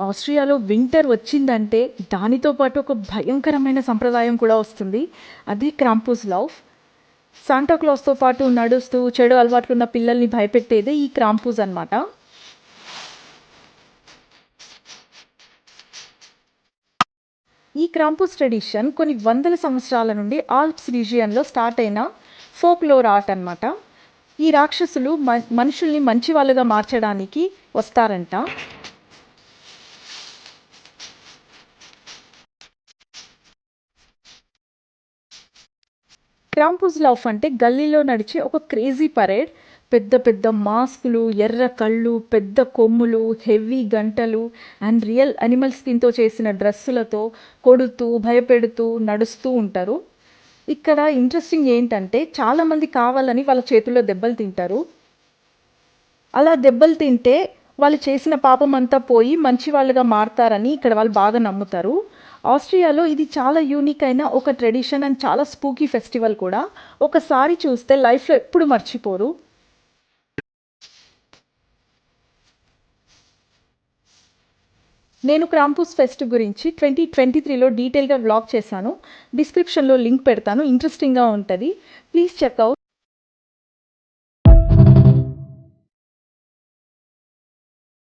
ఆస్ట్రియాలో winter వచ్చిందంటే దానితో పాటు ఒక భయంకరమైన సంప్రదాయం కూడా వస్తుంది. అది క్రాంపూస్ లవ్. శాంటాక్లాస్తో పాటు నడుస్తూ చెడు అలవాట్లు ఉన్న పిల్లల్ని భయపెట్టేదే ఈ క్రాంపూస్ అన్నమాట. ఈ క్రాంపూస్ ట్రెడిషన్ కొన్ని వందల సంవత్సరాల నుండి ఆల్ప్స్ రీజియన్లో స్టార్ట్ అయిన ఫోక్లోర్ ఆర్ట్ అన్నమాట. ఈ రాక్షసులు మ మనుషుల్ని మంచి వాళ్ళుగా మార్చడానికి వస్తారంట. క్రాంపూస్ లవ్ అంటే గల్లీలో నడిచే ఒక క్రేజీ పరేడ్. పెద్ద పెద్ద మాస్కులు ఎర్ర కళ్ళు పెద్ద కొమ్ములు హెవీ గంటలు అండ్ రియల్ అనిమల్ స్కిన్తో చేసిన డ్రెస్సులతో కొడుతూ భయపెడుతూ నడుస్తూ ఉంటారు. ఇక్కడ ఇంట్రెస్టింగ్ ఏంటంటే చాలామంది కావాలని వాళ్ళ చేతుల్లో దెబ్బలు తింటారు. అలా దెబ్బలు తింటే వాళ్ళు చేసిన పాపం అంతా పోయి మంచి వాళ్ళుగా మారతారని ఇక్కడ వాళ్ళు బాగా నమ్ముతారు. ఆస్ట్రియాలో ఇది చాలా యూనిక్ అయిన ఒక ట్రెడిషన్ అండ్ చాలా స్పూకీ ఫెస్టివల్ కూడా. ఒకసారి చూస్తే లైఫ్లో ఎప్పుడు మర్చిపోరు. నేను క్రాంపూస్ ఫెస్ట్ గురించి ట్వంటీ ట్వంటీ త్రీలో డీటెయిల్గా వ్లాగ్ చేశాను. డిస్క్రిప్షన్లో లింక్ పెడతాను. ఇంట్రెస్టింగ్గా ఉంటుంది. Please checkout